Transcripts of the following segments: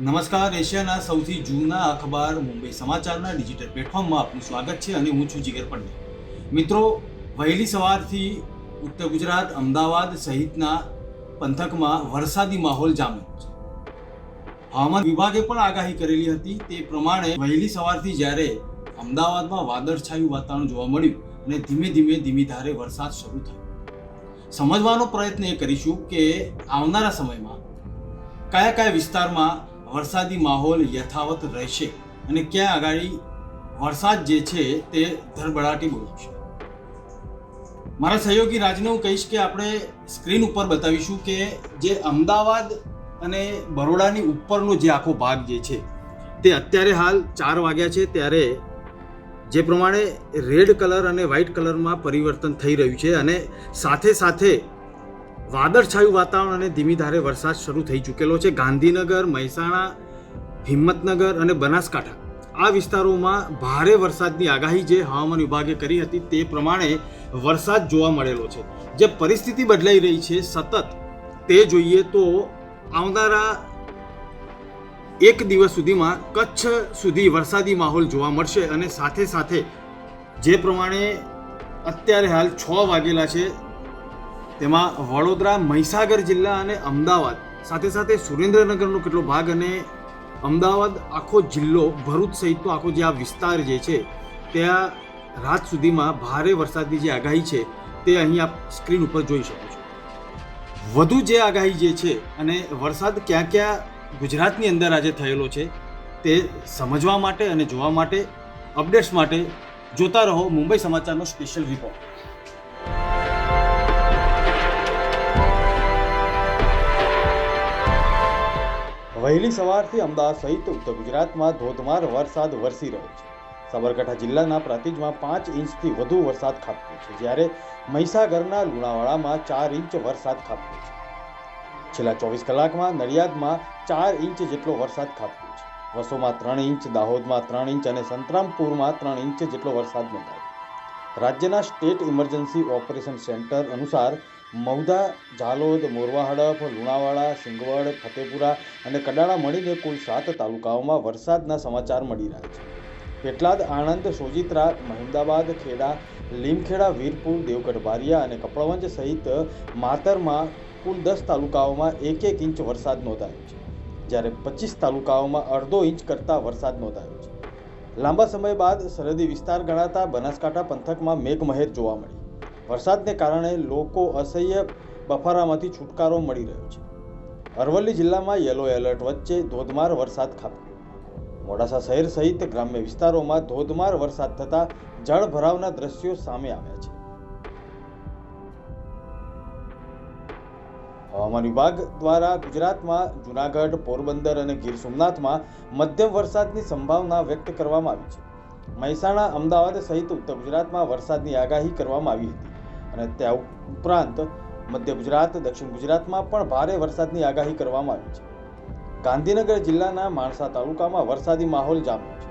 નમસ્કાર, એશિયાના સૌથી જૂના અખબાર મુંબઈ સમાચારના ડિજિટલ પ્લેટફોર્મમાં આપનું સ્વાગત છે અને હું છું જીગર પંડ્યા. મિત્રો, વહેલી સવારથી ઉત્તર ગુજરાત, અમદાવાદ સહિતના પંથકમાં વરસાદી માહોલ જામ્યો છે. હવામાન વિભાગે પણ આગાહી કરેલી હતી, તે પ્રમાણે વહેલી સવારથી જ્યારે અમદાવાદમાં વાદળછાયું વાતાવરણ જોવા મળ્યું અને ધીમે ધીમે ધીમી ધારે વરસાદ શરૂ થયો. સમજવાનો પ્રયત્ન એ કરીશું કે આવનારા સમયમાં કયા કયા વિસ્તારમાં વરસાદી માહોલ યથાવત રહેશે અને ક્યાં આગળ વરસાદ જે છે તે ધરબડાટી બોલાવશે. મારા સહયોગી રાજને હું કહીશ કે આપણે સ્ક્રીન ઉપર બતાવીશું કે જે અમદાવાદ અને બરોડાની ઉપરનો જે આખો ભાગ જે છે તે અત્યારે હાલ ચાર વાગ્યા છે ત્યારે જે પ્રમાણે રેડ કલર અને વ્હાઇટ કલરમાં પરિવર્તન થઈ રહ્યું છે અને સાથે સાથે વાદળછાયું વાતાવરણ અને ધીમી ધારે વરસાદ શરૂ થઈ ચૂકેલો છે. ગાંધીનગર, મહેસાણા, હિંમતનગર અને બનાસકાંઠા. આ વિસ્તારોમાં ભારે વરસાદની આગાહી જે હવામાન વિભાગે કરી હતી તે પ્રમાણે વરસાદ જોવા મળેલો છે. જે પરિસ્થિતિ બદલાઈ રહી છે સતત. તે જોઈએ તો આવનારા એક દિવસ સુધીમાં કચ્છ સુધી વરસાદી માહોલ જોવા મળશે અને સાથે સાથે જે પ્રમાણે અત્યારે હાલ છ વાગેલા છે તેમાં વડોદરા, મહીસાગર જિલ્લા અને અમદાવાદ. સાથે સાથે સુરેન્દ્રનગરનો કેટલો ભાગ અને અમદાવાદ આખો જિલ્લો, ભરૂચ સહિતનો આખો જે આ વિસ્તાર જે છે, ત્યાં રાત સુધીમાં ભારે વરસાદની જે આગાહી છે, તે અહીં આપ સ્ક્રીન ઉપર જોઈ શકો છો. વધુ જે આગાહી જે છે અને વરસાદ ક્યાં ક્યાં ગુજરાતની અંદર આજે થયેલો છે, તે સમજવા માટે અને જોવા માટે, અપડેટ્સ માટે જોતા રહો મુંબઈ સમાચારનો સ્પેશિયલ રિપોર્ટ. વહેલી સવારથી અમદાવાદ સહિત ઉત્તર ગુજરાતમાં ધોધમાર વરસાદ વરસી રહ્યો છે. સાબરકાંઠા જિલ્લાના પ્રાંતિજમાં પાંચ ઇંચથી વધુ વરસાદ ખાબક્યો છે, જ્યારે મહીસાગરના લુણાવાડામાં ચાર ઇંચ વરસાદ ખાબક્યો છે. છેલ્લા ચોવીસ કલાકમાં નડિયાદમાં ચાર ઇંચ જેટલો વરસાદ ખાબક્યો છે. વસોમાં ત્રણ ઇંચ, દાહોદમાં ત્રણ ઇંચ અને સંતરામપુરમાં ત્રણ ઇંચ જેટલો વરસાદ નોંધાયો રાજ્યના સ્ટેટ ઇમરજન્સી ઓપરેશન સેન્ટર અનુસાર મહુધા ઝાલોદ મોરવા હડફ લુણાવાડા, સિંગવડ, ફતેપુરા અને કડાણા મળીને કુલ સાત તાલુકાઓમાં વરસાદના સમાચાર મળી રહ્યા છે. પેટલાદ, આણંદ, સોજિત્રા, મહેમદાબાદ, ખેડા, લીમખેડા, વીરપુર દેવગઢ બારિયા અને કપડવંજ સહિત માતરમાં કુલ દસ તાલુકાઓમાં એક એક ઇંચ વરસાદ નોંધાયો છે. જ્યારે પચીસ તાલુકાઓમાં અડધો ઇંચ કરતાં વરસાદ નોંધાયો છે. લાંબા સમય બાદ સરહદી વિસ્તાર ગણાતા બનાસકાંઠા પંથકમાં મેઘમહેર જોવા મળી. વરસાદને કારણે લોકો અસહ્ય બફારામાંથી છુટકારો મળી રહ્યો છે. અરવલ્લી જિલ્લામાં યલો એલર્ટ વચ્ચે ધોધમાર વરસાદ ખાબક્યો. મોડાસા શહેર સહિત ગ્રામ્ય વિસ્તારોમાં ધોધમાર વરસાદ થતાં જળભરાવના દ્રશ્યો સામે આવ્યા છે. હવામાન વિભાગ દ્વારા ગુજરાતમાં જુનાગઢ, પોરબંદર અને ગીર સોમનાથમાં મધ્યમ વરસાદની સંભાવના વ્યક્ત કરવામાં આવી છે. મહેસાણા, અમદાવાદ સહિત ઉત્તર ગુજરાતમાં વરસાદની આગાહી કરવામાં આવી હતી અને ત્યાં ઉપરાંત મધ્ય ગુજરાત, દક્ષિણ ગુજરાતમાં પણ ભારે વરસાદની આગાહી કરવામાં આવી છે. ગાંધીનગર જિલ્લાના માણસા તાલુકામાં વરસાદી માહોલ જામ્યો છે.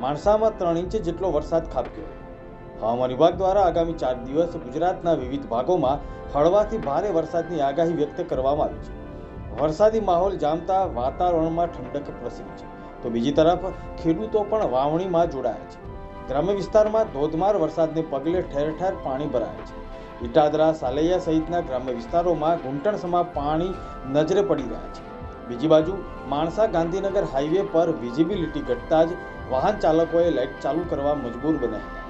માણસામાં ત્રણ ઇંચ જેટલો વરસાદ ખાબક્યો. હવામાન વિભાગ દ્વારા આગામી ચાર દિવસ ગુજરાતના વિવિધ ભાગોમાં હળવાથી ભારે વરસાદની આગાહી વ્યક્ત કરવામાં આવી છે. વરસાદી માહોલ જામતા વાતાવરણમાં ઠંડક પ્રસરી છે. તો બીજી તરફ ખેડૂતો પણ વાવણીમાં જોડાયા છે. ગ્રામ્ય વિસ્તારમાં ધોધમાર વરસાદને પગલે ઠેર ઠેર પાણી ભરાયા છે. ઇટાદરા સાલૈયા સહિતના ગ્રામ્ય વિસ્તારોમાં ઘૂંટણસમાં પાણી નજરે પડી રહ્યા છે. બીજી બાજુ માણસા ગાંધીનગર હાઈવે પર વિઝિબિલિટી ઘટતા જ વાહન ચાલકોએ લાઇટ ચાલુ કરવા મજબૂર બન્યા હતા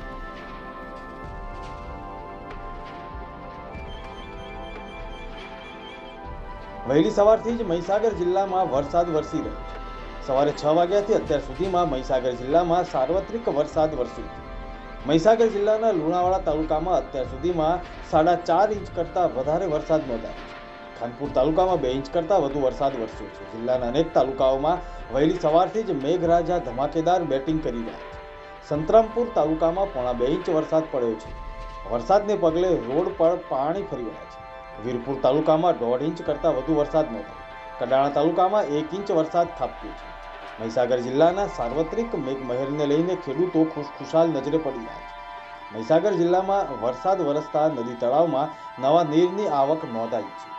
વહેલી સવારથી જ મહીસાગર જિલ્લામાં વરસાદ વરસી રહ્યો છે. સવારે છ વાગ્યાથી અત્યાર સુધીમાં મહીસાગર જિલ્લામાં સાર્વત્રિક વરસાદ વરસ્યો છે મહીસાગર જિલ્લાના લુણાવાડા તાલુકામાં અત્યાર સુધીમાં સાડા ચાર ઇંચ કરતાં વધારે વરસાદ નોંધાયો છે. ખાનપુર તાલુકામાં બે ઇંચ કરતાં વધુ વરસાદ વરસ્યો છે. જિલ્લાના અનેક તાલુકાઓમાં વહેલી સવારથી જ મેઘરાજા ધમાકેદાર બેટિંગ કરી રહ્યા છે. સંતરામપુર તાલુકામાં પોણા બે ઇંચ વરસાદ પડ્યો છે. વરસાદને પગલે રોડ પર પાણી ફરી વળ્યા છે. વીરપુર તાલુકામાં દોઢ ઇંચ કરતાં વધુ વરસાદ નોંધાયો. કડાણા તાલુકામાં એક ઇંચ વરસાદ ખાબક્યો છે. મહીસાગર જિલ્લાના સાર્વત્રિક મેઘમહેરને લઈને ખેડૂતો ખુશખુશાલ નજરે પડી રહ્યા છે. મહીસાગર જિલ્લામાં વરસાદ વરસતા નદી તળાવમાં નવા નીરની આવક નોંધાઈ છે.